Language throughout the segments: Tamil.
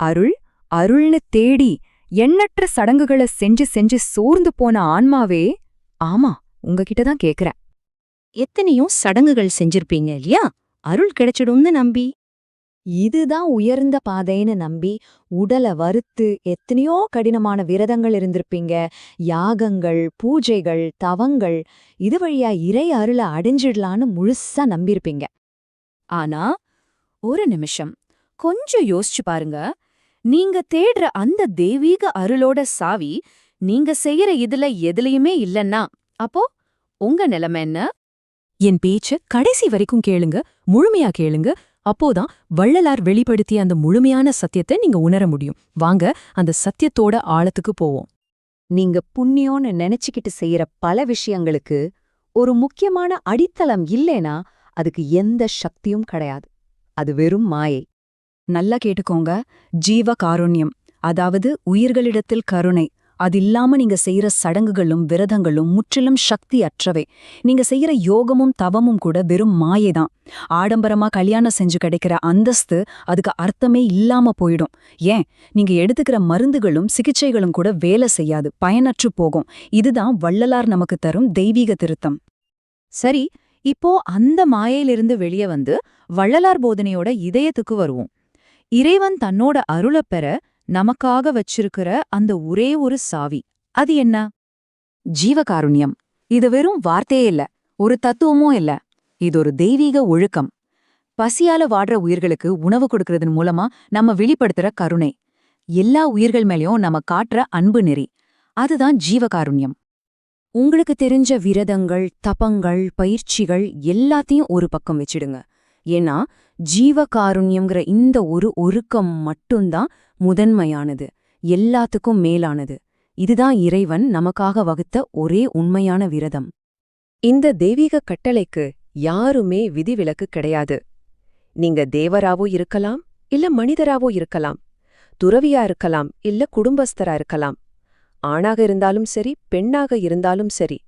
அருள் அருள்னு தேடி எண்ணற்ற சடங்குகளை செஞ்சு செஞ்சு சோர்ந்து போன ஆன்மாவே ஆமா உங்ககிட்ட தான் கேக்குறேன். எத்தனையோ சடங்குகள் செஞ்சிருப்பீங்க இல்லையா? அருள் கிடைச்சிடும்னு நம்பி. இதுதான் உயர்ந்த பாதைன்னு நம்பி உடலை வறுத்து எத்தனையோ கடினமான விரதங்கள் இருந்திருப்பீங்க. யாகங்கள் பூஜைகள் தவங்கள் இது வழியா இறை அருளை அடைஞ்சிடலான்னு முழுசா நம்பியிருப்பீங்க. ஆனா ஒரு நிமிஷம் கொஞ்சம் யோசிச்சு பாருங்க. நீங்க தேடுற அந்த தெய்வீக அருளோட சாவி நீங்க செய்யற இதுல எதுலயுமே இல்லன்னா அப்போ உங்க நிலைமை என்ன? என் பேச்ச கடைசி வரைக்கும் கேளுங்க முழுமையா கேளுங்க. அப்போதான் வள்ளலார் வெளிப்படுத்திய அந்த முழுமையான சத்தியத்தை நீங்க உணர முடியும். வாங்க அந்த சத்தியத்தோட ஆழத்துக்கு போவோம். நீங்க புண்ணியம்னு நினைச்சுக்கிட்டு செய்யற பல விஷயங்களுக்கு ஒரு முக்கியமான அடித்தளம் இல்லைனா அதுக்கு எந்த சக்தியும் கிடையாது. அது வெறும் மாயை. நல்லா கேட்டுக்கோங்க. ஜீவ காருண்யம் அதாவது உயிர்களிடத்தில் கருணை அது இல்லாம நீங்க செய்யற சடங்குகளும் விரதங்களும் முற்றிலும் சக்தி அற்றவை நீங்க செய்யற யோகமும் தவமும் கூட வெறும் மாயைதான் ஆடம்பரமா கல்யாணம் செஞ்சு கிடைக்கிற அந்தஸ்து அதுக்கு அர்த்தமே இல்லாம போயிடும். ஏன்? நீங்க எடுத்துக்கிற மருந்துகளும் சிகிச்சைகளும் கூட வேலை செய்யாது பயனற்று போகும். இதுதான் வள்ளலார் நமக்கு தரும் தெய்வீக திருத்தம். சரி இப்போ அந்த மாயையிலிருந்து வெளியே வந்து வள்ளலார் போதனையோட இதயத்துக்கு வருவோம். இறைவன் தன்னோட அருளப் பெற நமக்காக வச்சிருக்கிற அந்த ஒரே ஒரு சாவி. அது என்ன? ஜீவகாருண்யம். இது வெறும் வார்த்தையே இல்ல. ஒரு தத்துவமும் இல்ல. இது ஒரு தெய்வீக ஒழுக்கம். பசியால வாடுற உயிர்களுக்கு உணவு கொடுக்கறதன் மூலமா நம்ம வெளிப்படுத்துற கருணை. எல்லா உயிர்கள் மேலயும் நம்ம காட்டுற அன்பு நெறி. அதுதான் ஜீவகாருண்யம். உங்களுக்கு தெரிஞ்ச விரதங்கள் தபங்கள் பயிற்சிகள் எல்லாத்தையும் ஒரு பக்கம் வச்சிடுங்க. ஏன்னா ஜீவகாருண்யம்ங்கிற இந்த ஒரு ஒருக்கம் மட்டும்தான் முதன்மையானது எல்லாத்துக்கும் மேலானது. இதுதான் இறைவன் நமக்காக வகுத்த ஒரே உண்மையான விரதம். இந்த தெய்வீக கட்டளைக்கு யாருமே விதிவிலக்கு கிடையாது. நீங்க தேவராவோ இருக்கலாம் இல்ல மனிதராவோ இருக்கலாம் துறவியா இருக்கலாம் இல்ல குடும்பஸ்தரா இருக்கலாம். ஆணாக இருந்தாலும் சரி பெண்ணாக இருந்தாலும் சரி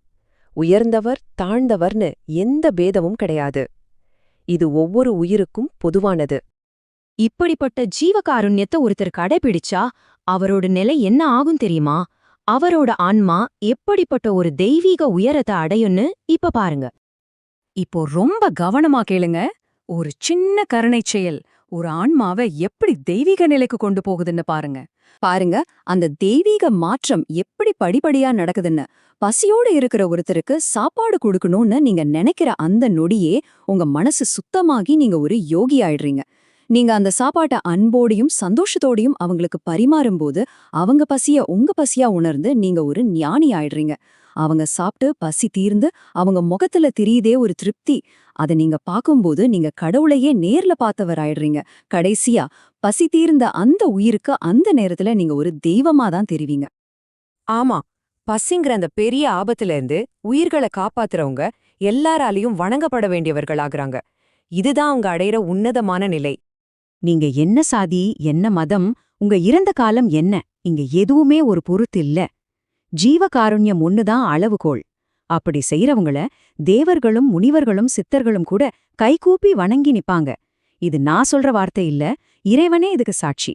உயர்ந்தவர் தாழ்ந்தவர்னு எந்த பேதமும் கிடையாது. இது ஒவ்வொரு உயிருக்கும் பொதுவானது. இப்படிப்பட்ட ஜீவகாருண்யத்தை ஒருத்தர் கடைபிடிச்சா அவரோட நிலை என்ன ஆகும் தெரியுமா? அவரோட ஆன்மா எப்படிப்பட்ட ஒரு தெய்வீக உயரத்தை அடையும்னு இப்ப பாருங்க. இப்போ ரொம்ப கவனமா கேளுங்க. ஒரு சின்ன கருணைச் செயல் ஒரு ஆன்மாவை எப்படி தெய்வீக நிலைக்கு கொண்டு போகுதுன்னு பாருங்க. பாருங்க அந்த தெய்வீக மாற்றம் எப்படி படிப்படியா நடக்குதுன்னு. பசியோட இருக்கிற ஒருத்தருக்கு சாப்பாடு கொடுக்கணும்னு நீங்க நினைக்கிற அந்த நொடியே உங்க மனசு சுத்தமாகி நீங்க ஒரு யோகி ஆயிடுறீங்க. நீங்க அந்த சாப்பாட்டை அன்போடையும் சந்தோஷத்தோடையும் அவங்களுக்கு பரிமாறும்போது அவங்க பசிய உங்க பசியா உணர்ந்து நீங்க ஒரு ஞானி ஆயிடுறீங்க. அவங்க சாப்பிட்டு பசி தீர்ந்து அவங்க முகத்துல தெரியுதே ஒரு திருப்தி. அதை நீங்க பாக்கும்போது நீங்க கடவுளையே நேர்ல பார்த்தவர் ஆயிடுறீங்க கடைசியா பசி தீர்ந்த அந்த உயிருக்கு அந்த நேரத்துல நீங்க ஒரு தெய்வமா தான் தெரிவீங்க. ஆமா பசிங்கிற அந்த பெரிய ஆபத்துல இருந்து உயிர்களை காப்பாத்துறவங்க எல்லாராலையும் வணங்கப்பட வேண்டியவர்களாகிறாங்க. இதுதான் அவங்க அடையிற உன்னதமான நிலை. நீங்க என்ன சாதி என்ன மதம் உங்க இறந்த காலம் என்ன இங்க எதுவுமே ஒரு பொருத்து இல்ல. ஜீவகாருண்யம் ஒண்ணுதான் அளவுகோல் அப்படி செய்யறவங்கள தேவர்களும் முனிவர்களும் சித்தர்களும் கூட கைகூப்பி வணங்கி நிப்பாங்க. இது நான் சொல்ற வார்த்தை இல்ல இறைவனே இதுக்கு சாட்சி.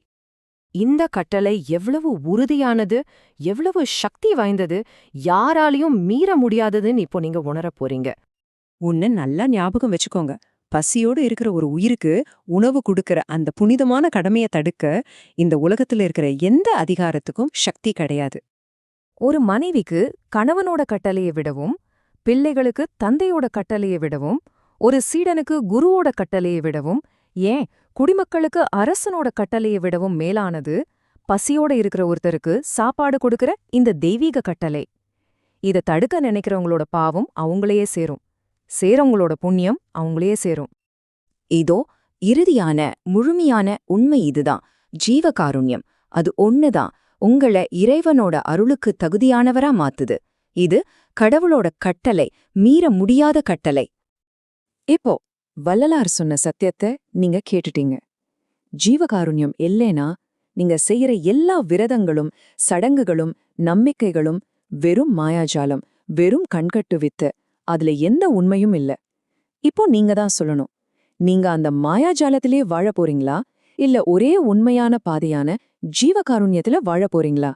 இந்த கட்டளை எவ்வளவு உறுதியானது எவ்வளவு சக்தி வாய்ந்தது யாராலையும் மீற முடியாததுன்னு இப்போ நீங்க உணரப் போறீங்க. ஒன்னு நல்லா ஞாபகம் வச்சுக்கோங்க. பசியோடு இருக்கிற ஒரு உயிருக்கு உணவு கொடுக்கிற அந்த புனிதமான கடமையை தடுக்க இந்த உலகத்துல இருக்கிற எந்த அதிகாரத்துக்கும் சக்தி கிடையாது. ஒரு மனைவிக்கு கணவனோட கட்டளையை விடவும் பிள்ளைகளுக்கு தந்தையோட கட்டளையை விடவும் ஒரு சீடனுக்கு குருவோட கட்டளையை விடவும் ஏன் குடிமக்களுக்கு அரசனோட கட்டளையை விடவும் மேலானது பசியோட இருக்கிற ஒருத்தருக்கு சாப்பாடு கொடுக்கிற இந்த தெய்வீக கட்டளை. இத தடுக்க நினைக்கிறவங்களோட பாவம் அவங்களையே சேரும். சேரவங்களோட புண்ணியம் அவங்களையே சேரும். இதோ இறுதியான முழுமையான உண்மை இதுதான். ஜீவகாருண்யம். அது ஒண்ணுதான். உங்கள இறைவனோட அருளுக்கு தகுதியானவரா மாத்துது. இது கடவுளோட கட்டளை மீற முடியாத கட்டளை. இப்போ வள்ளலார் சொன்ன சத்தியத்தை நீங்க கேட்டுட்டீங்க. ஜீவகாருண்யம் இல்லைனா நீங்க செய்யற எல்லா விரதங்களும் சடங்குகளும் நம்பிக்கைகளும் வெறும் மாயாஜாலம் வெறும் கண்கட்டு வித்து அதுல எந்த உண்மையும் இல்ல. இப்போ நீங்க தான் சொல்லணும். நீங்க அந்த மாயாஜாலத்திலே வாழ போறீங்களா? இல்ல ஒரே உண்மையான பாதையான ஜீவகாருண்யத்துல வாழ போறீங்களா?